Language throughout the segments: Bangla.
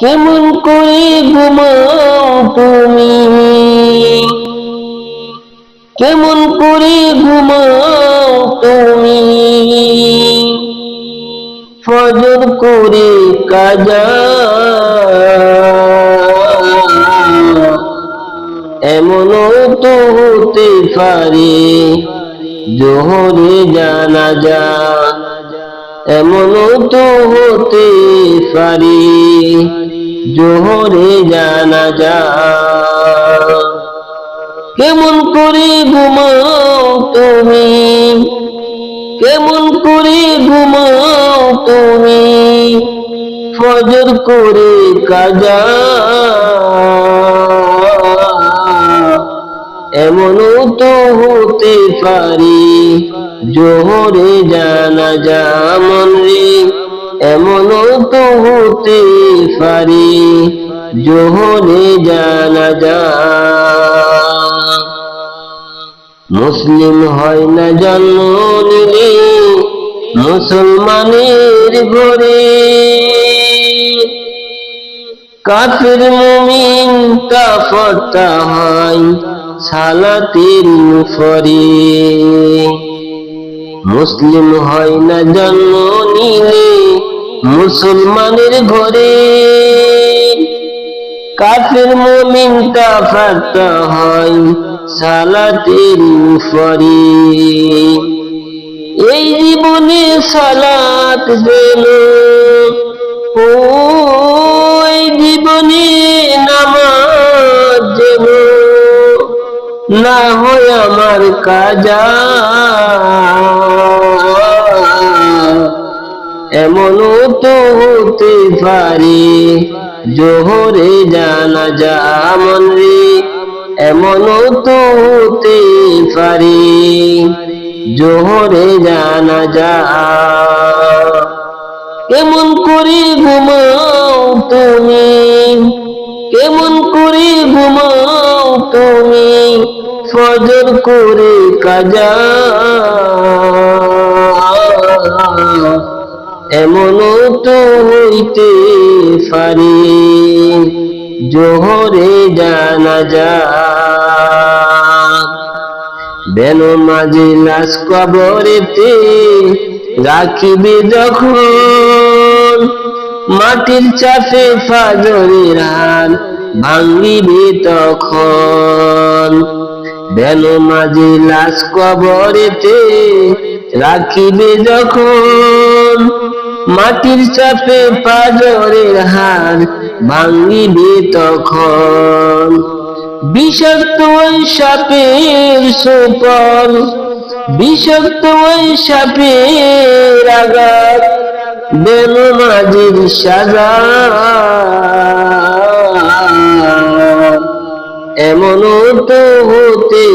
কেমন করে ঘুমাও তুমি? কেমন করে ঘুমাও তুমি? ফজর করে কাজা। এমনও তো হতে পারে জোহরে জানা যা এমনও তো হতে পারে। জোহরে জানা যা। কেমন করে ঘুমাও তুমি কেমন করে ঘুমাও তুমি ফজর করে কাজা। এমনও তো হতে পারে, জোহরে জানা যেমন রে। এমনও তো হতে পারে জানা যা। মুসলিম হয় না জন্ম নিলে, মুসলমানের ঘরে। কাফের মুমিন কাফরটা হয় সালাতের মুফরে। মুসলিম হয় না জন্ম নিলে মুসলমানের ঘরে কাফের মুমিন কাফরটা হয় সালাতের মুফরে এই জীবনে সালাত গেল ও এই জীবনে নামাজ যেন না হয় আমার কাজা এমনও তো হতে পারে, জোহরে জানা যেমন রে। এমনও তো হতে পারে, জোহরে জানা যা। কেমন করে ঘুমাও তুমি? কেমন করে ঘুমাও তুমি? ফজর করে কাজা। এমনও তো হইতে পারে, জোহরে জানা যা বেন মাঝে লাশ কবরেতে রাখিবে যখন, মাটির চাপে ফাজরের হাল ভাঙ্গিবে তখন। বেন মাঝে লাশ কবরেতে রাখিবে যখন মাটির চাপে পাজরের হার ভাঙ্গিবে তখন। বিষাক্ত ওই সাপের সুফল বিষাক্ত ওই সাপের আঘাত বেন মাঝির সাজা। এমনও তো হতে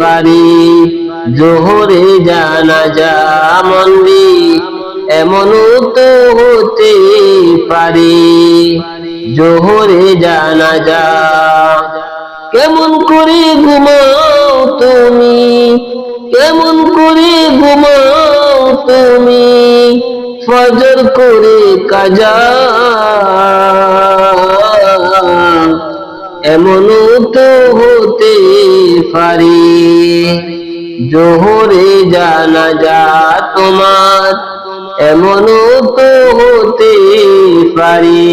পারে, জোহরে জানা যা মন্দি এমনও তো হতে পারে। জোহরে জানা যা কেমন করে ঘুমাও তুমি? কেমন করে ঘুমাও তুমি? ফজর করে কাজা। এমনও তো হতে পারে। জোহরে জানা যা তোমার। এমনও তো হতে পারি।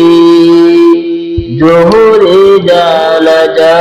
জোহরে জানা যা